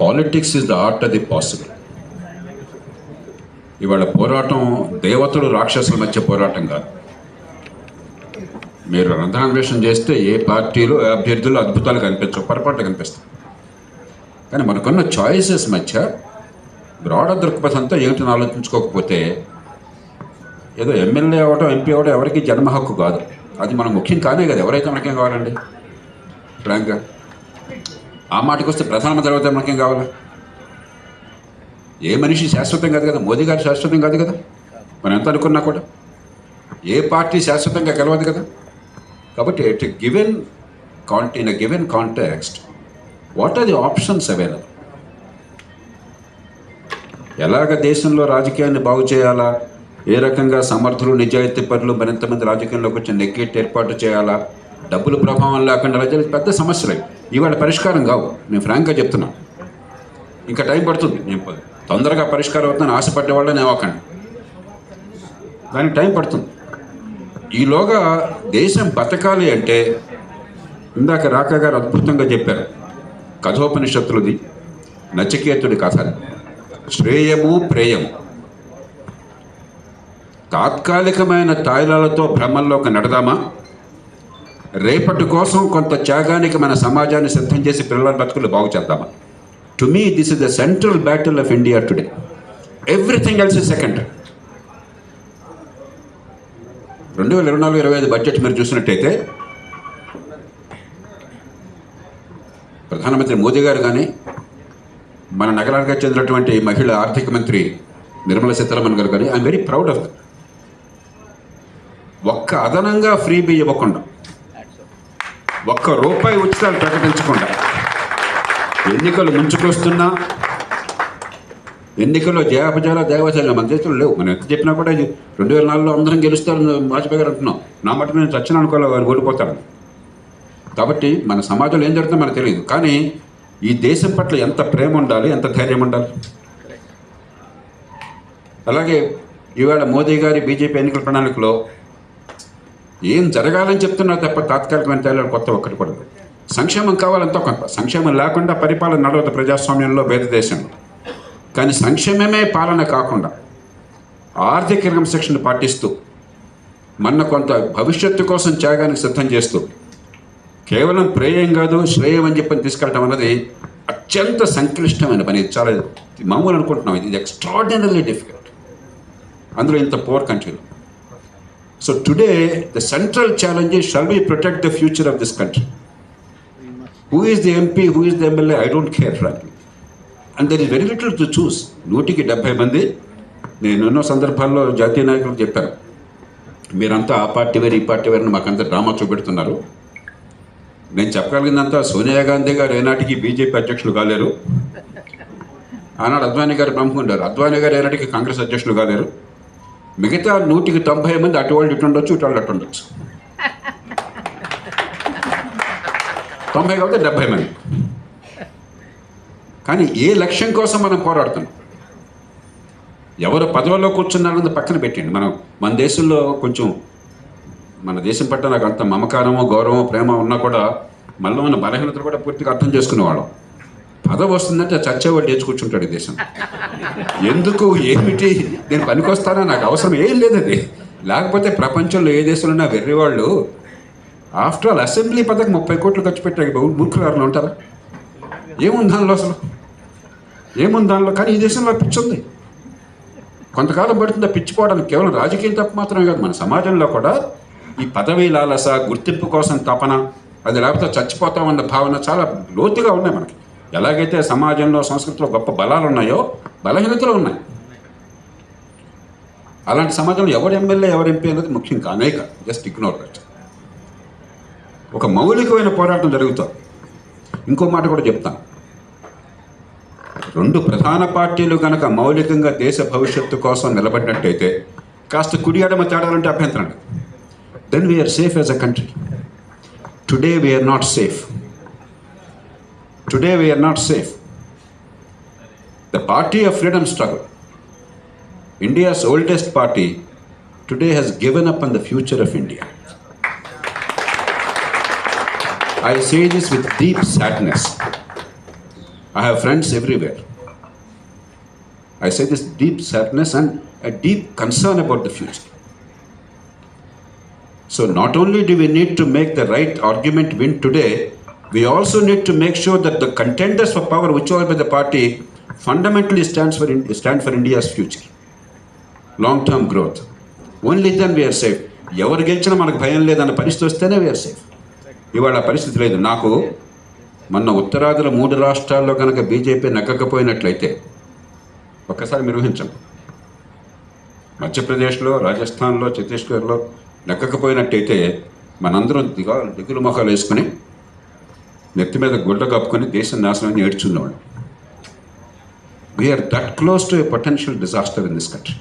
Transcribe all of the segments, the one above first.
Politics is the art of the possible ఇవాళ పోరాటం దేవతలు రాక్షసుల మధ్య పోరాటం కాదు. మీరు రంధ్రాన్వేషణ చేస్తే ఏ పార్టీలో అభ్యర్థులు అద్భుతాలు కనిపించవు పొరపాట్లు కనిపిస్తాయి. కానీ మనకున్న చాయిసెస్ మధ్య బ్రాడర్ దృక్పథంతో ఏమిటని ఆలోచించుకోకపోతే ఏదో ఎమ్మెల్యే అవ్వడం ఎంపీ అవ్వడం ఎవరికి జన్మ హక్కు కాదు. అది మనం ముఖ్యం కానే కదా. ఎవరైతే మనకేం కావాలండి? ఫ్రాంక్గా ఆ మాటకు వస్తే ప్రధానమంత్రి అవుతే మనకేం కావాలి? ఏ మనిషి శాశ్వతం కాదు కదా? మోదీ గారు శాశ్వతం కాదు కదా? మనం ఎంత అనుకున్నా కూడా. ఏ పార్టీ శాశ్వతంగా గెలవదు కదా? కాబట్టి it given can't in a given context what are the options available ఎలాగ దేశంలో రాజకీయాన్ని బాగు చేయాలా? ఏ రకంగా సమర్థులు నిజాయితీ పరులు మరింత మంది రాజకీయంలోకి వచ్చి నెగ్గేట్ ఏర్పాటు చేయాలా? డబ్బుల ప్రభావం లేకుండా రాజ్యాలు పెద్ద సమస్యలు. ఇవాళ పరిష్కారం కావు. నేను ఫ్రాంక్గా చెప్తున్నా. ఇంకా టైం పడుతుంది. నేను తొందరగా పరిష్కారం అవుతుందని ఆశపడ్డే వాళ్ళని అవ్వకండి దానికి టైం పడుతుంది. ఈలోగా దేశం బతకాలి అంటే ఇందాక రాక గారు అద్భుతంగా చెప్పారు. కథోపనిషత్తులది నచికేతుడి కథ. శ్రేయము ప్రేయము. తాత్కాలికమైన తాయిలాలతో భ్రమంలోకి నడదామా? రేపటి కోసం కొంత త్యాగానికి మన సమాజాన్ని సిద్ధం చేసి పిల్లల బతుకులు బాగు చేద్దామా? To me this is the central battle of India today everything else is second రెండు వేల ఇరవై నాలుగు ఇరవై ఐదు బడ్జెట్ మీరు చూసినట్టయితే ప్రధానమంత్రి మోదీ గారు కానీ మన నగరానికి చెందినటువంటి మహిళ ఆర్థిక మంత్రి నిర్మలా సీతారామన్ గారు కానీ I'm very proud of that ఒక్క అదనంగా ఫ్రీ బీ ఇవ్వకుండా ఒక్క రూపాయి ఉచితాలు ప్రకటించకుండా ఎన్నికలు ముంచుకొస్తున్నా ఎన్నికల్లో జయాపజాల దేవతలు మన దేశంలో లేవు. మనం ఎంత చెప్పినా కూడా ఇది రెండు వేల నాలుగులో అందరం గెలుస్తారు వాజ్పేయి గారు అంటున్నాం. నా మటు నేను చచ్చిన అనుకోవాలి వారు ఓడిపోతారు కాబట్టి మన సమాజంలో ఏం జరుగుతుందో మనకు తెలియదు. కానీ ఈ దేశం పట్ల ఎంత ప్రేమ ఉండాలి ఎంత ధైర్యం ఉండాలి? అలాగే ఈవేళ మోదీ గారి బీజేపీ ఎన్నికల ప్రణాళికలో ఏం జరగాలని చెప్తున్నారు తప్ప తాత్కాలికమైన తేడా కొత్త ఒక్కటి కూడా సంక్షేమం కావాలంతా కొంత సంక్షేమం లేకుండా పరిపాలన నడవదు ప్రజాస్వామ్యంలో భేద దేశంలో. కానీ సంక్షేమమే పాలన కాకుండా ఆర్థిక క్రమశిక్షణ పాటిస్తూ మన కొంత భవిష్యత్తు కోసం త్యాగానికి సిద్ధం చేస్తూ కేవలం ప్రేయం కాదు శ్రేయం అని చెప్పని తీసుకెళ్ళడం అన్నది అత్యంత సంక్లిష్టమైన పని. చాలా మామూలు అనుకుంటున్నాం. ఇది ఎక్స్ట్రాడినరీ డిఫికల్ట్ అందులో ఇంత పోర్ కంట్రీలో so today the central challenge shall we protect the future of this country who is the MP who is the MLA I don't care frankly and there is very little to choose నూటికి డెబ్బై మంది. నేను ఎన్నో సందర్భాల్లో జాతీయ నాయకులకు చెప్పాను మీరంతా ఆ పార్టీ వేరు ఈ పార్టీ వేరు అని మాకంతా డ్రామా చూపెడుతున్నారు. నేను చెప్పగలిగిందంతా సోనియా గాంధీ గారు ఏనాటికి బీజేపీ అధ్యక్షులు కాలేరు. ఆనాడు అద్వానీ గారు ప్రముఖుండారు అద్వానీ గారు ఏనాటికి కాంగ్రెస్ అధ్యక్షులు కాలేరు. మిగతా నూటికి తొంభై మంది అటువాళ్ళు ఇటు ఉండొచ్చు ఇటు వాళ్ళు అటు ఉండొచ్చు. తొంభై కాబట్టి డెబ్బై మంది. కానీ ఏ లక్ష్యం కోసం మనం పోరాడుతున్నాం? ఎవరు పదవిలో కూర్చున్నారన్నది పక్కన పెట్టండి. మనం మన దేశంలో కొంచెం మన దేశం పట్ల నాకు అంత మమకారమో గౌరవం ప్రేమ ఉన్నా కూడా మళ్ళీ మన బలహీనతలు కూడా పూర్తిగా అర్థం చేసుకునేవాళ్ళం పదవి వస్తుందంటే చచ్చేవాడు లేచి కూర్చుంటాడు ఈ దేశం. ఎందుకు ఏమిటి? నేను పనికొస్తానా? నాకు అవసరం ఏం లేదు అది. లేకపోతే ప్రపంచంలో ఏ దేశంలో నా వెర్రివాళ్ళు ఆఫ్టర్ ఆల్ అసెంబ్లీ పదకు ముప్పై కోట్లు ఖర్చు పెట్టారు మూర్ఖులు ఉంటారా? ఏముంది దానిలో అసలు? ఏముంది దానిలో? కానీ ఈ దేశంలో పిచ్చి ఉంది. కొంతకాలం పడుతుంది ఆ పిచ్చిపోవడానికి కేవలం రాజకీయం తప్ప మాత్రమే కాదు మన సమాజంలో కూడా ఈ పదవి లాలస గుర్తింపు కోసం తపన అది లేకపోతే చచ్చిపోతామన్న భావన చాలా లోతుగా ఉన్నాయి మనకి. ఎలాగైతే సమాజంలో సంస్కృతిలో గొప్ప బలాలు ఉన్నాయో బలహీనతలు ఉన్నాయి. అలాంటి సమాజంలో ఎవరు ఎమ్మెల్యే ఎవరు ఎంపీ అనేది ముఖ్యం కానే కాదు. Just ignore that. ఒక మౌలికమైన పోరాటం జరుగుతుంది. ఇంకో మాట కూడా చెప్తాను. రెండు ప్రధాన పార్టీలు కనుక మౌలికంగా దేశ భవిష్యత్తు కోసం నిలబడినట్టయితే కాస్త కుడి ఎడమ తేడాలంటే అభ్యంతరం then we're safe as a country today we're not safe Today we are not safe. The party of freedom struggle, India's oldest party, today has given up on the future of India. I say this with deep sadness. I have friends everywhere. I say this deep sadness and a deep concern about the future. So not only do we need to make the right argument win today, we also need to make sure that the contenders for power, whichever by the party, fundamentally stands for, stand for India's future. Long term growth only then we're safe ఎవరు గెలిచినా మనకు భయం లేదన్న పరిస్థితి వస్తేనే we are safe ఇవాళ పరిస్థితి లేదు. నాకు మొన్న ఉత్తరాదిలో మూడు రాష్ట్రాల్లో కనుక బీజేపీ నెగ్గకపోయినట్లయితే ఒక్కసారి మీరు ఊహించండి మధ్యప్రదేశ్లో రాజస్థాన్లో ఛత్తీస్గఢ్లో నెగ్గకపోయినట్టయితే మనందరం దిగా దిగులు మొహాలు వేసుకుని నెత్తి మీద గుడ్డ కప్పుకొని దేశం నాశనం ఏడ్చున్నవాడు. We're that close to a potential disaster in this country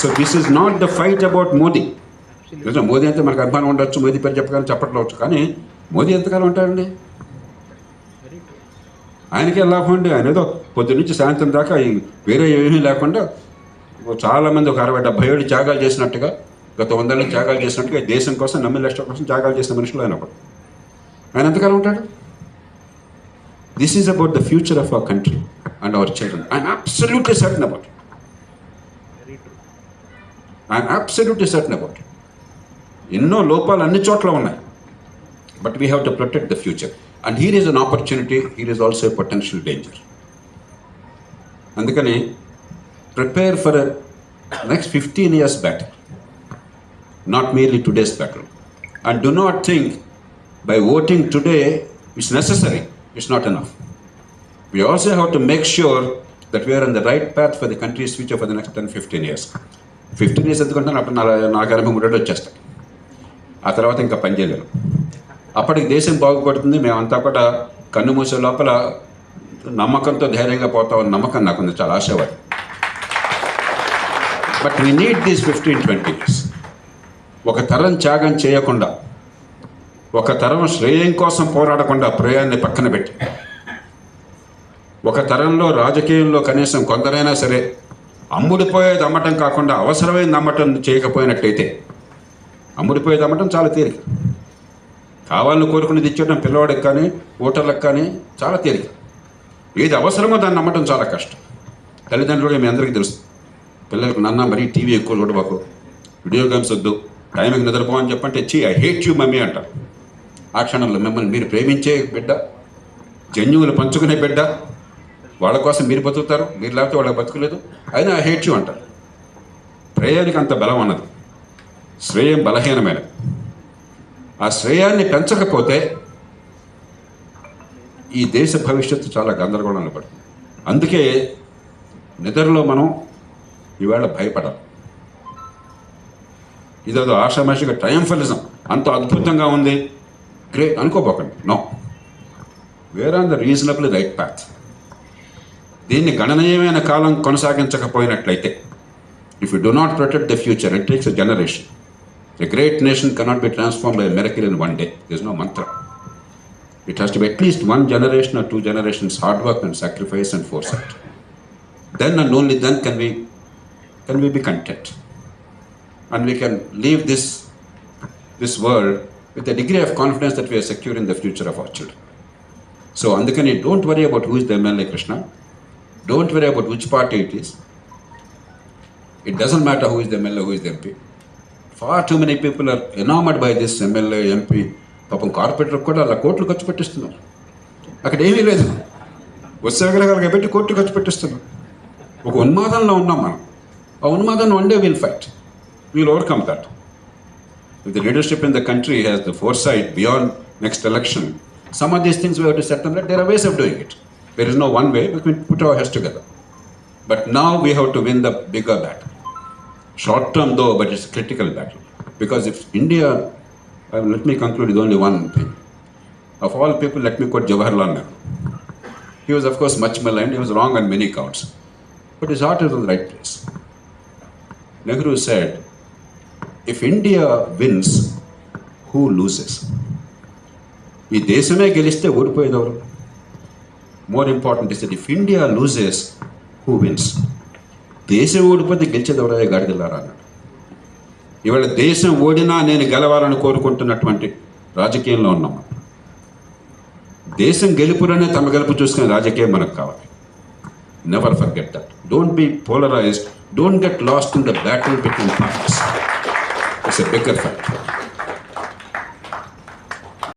so this is not the fight about Modi నిజం మోదీ అంటే మనకు అభిమానం ఉండొచ్చు మోదీ పేరు చెప్పగానే చెప్పట్లవచ్చు కానీ మోదీ ఎంతకాలం ఉంటాడండి? ఆయనకే లాభం అండి? ఆయన ఏదో పొద్దు నుంచి సాయంత్రం దాకా వేరే ఏమీ లేకుండా చాలామంది ఒక అరవై డెబ్బై ఏడు త్యాగాలు చేసినట్టుగా గత వందల త్యాగాలు చేసినట్టుగా ఈ దేశం కోసం నమ్మిన లక్షల కోసం త్యాగాలు చేసిన మనుషులు ఆయన ఒకడు. ఆయన ఎంతకాలం ఉంటాడు? This is about the future of our country and our children I'm absolutely certain about I'm absolutely certain about ఎన్నో లోపాలు అన్ని చోట్ల ఉన్నాయి. But we have to protect the future and here is an opportunity here is also potential danger అందుకని prepare for next fifteen years battle not merely today's battle. And do not think by voting today is necessary it's not enough we also have to make sure that we are on the right path for the country's future for the next 10 15 years. 15 years ఎందుకంటే అప్పుడు నా నాకు ఎనభై మూడేళ్ళు వచ్చేస్తాయి ఆ తర్వాత ఇంకా పని చేయలేను అప్పటికి దేశం బాగుపడుతుంది మేమంతా కూడా కన్ను మూసే లోపల నమ్మకంతో ధైర్యంగా పోతామన్న నమ్మకం నాకుంది. చాలా ఆశవాది but we need these fifteen twenty years ఒక తరం త్యాగం చేయకుండా ఒక తరం శ్రేయం కోసం పోరాడకుండా ప్రయాన్ని పక్కన పెట్టి ఒక తరంలో రాజకీయంలో కనీసం కొందరైనా సరే అమ్ముడిపోయేది అమ్మటం కాకుండా అవసరమైంది అమ్మటం చేయకపోయినట్టయితే అమ్ముడిపోయేది అమ్మటం చాలా తేలిక. కావాలని కోరుకునేది ఇచ్చేయడం పిల్లవాడికి కానీ ఓటర్లకు కానీ చాలా తేలిక. ఏది అవసరమో దాన్ని నమ్మటం చాలా కష్టం. తల్లిదండ్రులు మీ అందరికీ తెలుసు. పిల్లలకు నాన్న మరీ టీవీ ఎక్కువ చూడబాకు వీడియో గేమ్స్ వద్దు. టైంకి నిద్రపో అని చెప్పంటే చీ ఐ హేట్ యూ మమ్మీ అంటారు ఆ క్షణంలో మిమ్మల్ని మీరు ప్రేమించే బిడ్డ జన్యువులు పంచుకునే బిడ్డ వాళ్ళ కోసం మీరు బతుకుతారు మీరు లేకపోతే వాళ్ళకి బతుకులేదు. అయినా ఐ హేట్ యూ అంటారు ప్రేయానికి అంత బలం అన్నది. శ్రేయం బలహీనమైనది. ఆ శ్రేయాన్ని పెంచకపోతే ఈ దేశ భవిష్యత్తు చాలా గందరగోళంలో పడుతుంది. అందుకే నిద్రలో మనం ఈవేళ భయపడాలి. ఇదేదో ఆషామాషిక ట్రయంఫలిజం. అంత అద్భుతంగా ఉంది. Great. అనుకోపోకండి no. We're on the reasonable right path. దీన్ని గణనీయమైన కాలం కొనసాగించకపోయినట్లయితే if you do not protect the future it takes a generation. A great nation cannot be transform by miracle in one day. This no mantra. It has to be at least one generation or two generations hard work and sacrifice and force then and only then can we can we be content. And we can leave this, this world with a degree of confidence that we are secure in the future of our children. So, అందుకని don't worry about who is the MLA Krishna. Don't worry about which party it is. It doesn't matter who is the MLA, who is the MP. Far too many people are enamored by this MLA, MP. పాపం corporator కూడా అలా కోట్లు ఖర్చు పెట్టిస్తున్నారు అక్కడ ఏమీ లేదు వస్తే విగ్రహాలుగా పెట్టి కోట్లు ఖర్చు పెట్టిస్తున్నారు ఒక ఉన్మాదంలో ఉన్నాం మనం ఆ ఉన్మాదాన్ని one day will fight we'll overcome that. If the leadership in the country has the foresight beyond next election, some of these things we have to set them right. There are ways of doing it. There is no one way, we can put our heads together. But now we have to win the bigger battle. Short term though, but it's a critical battle. Because if India, uh, let me conclude with only one thing. Of all people, let me quote Jawaharlal Nehru. He was, of course, much maligned, he was wrong on many counts. But his heart is in the right place. Nehru said, if India wins who loses ఈ దేశమే గెలిస్తే ఓడిపోయేదవరు more important is that if India loses who wins దేశం ఓడిపోతే గెలిచేది గాడిదలారా అన్నాడు. ఇవాళ దేశం ఓడినా నేను గెలవాలని కోరుకుంటున్నటువంటి రాజకీయంలో ఉన్నాం. దేశం గెలుపులోనే తమ గెలుపు చూసుకునే రాజకీయం మనకు కావాలి. Never forget that don't be polarised don't get lost in the battle between parties It's a bigger factor.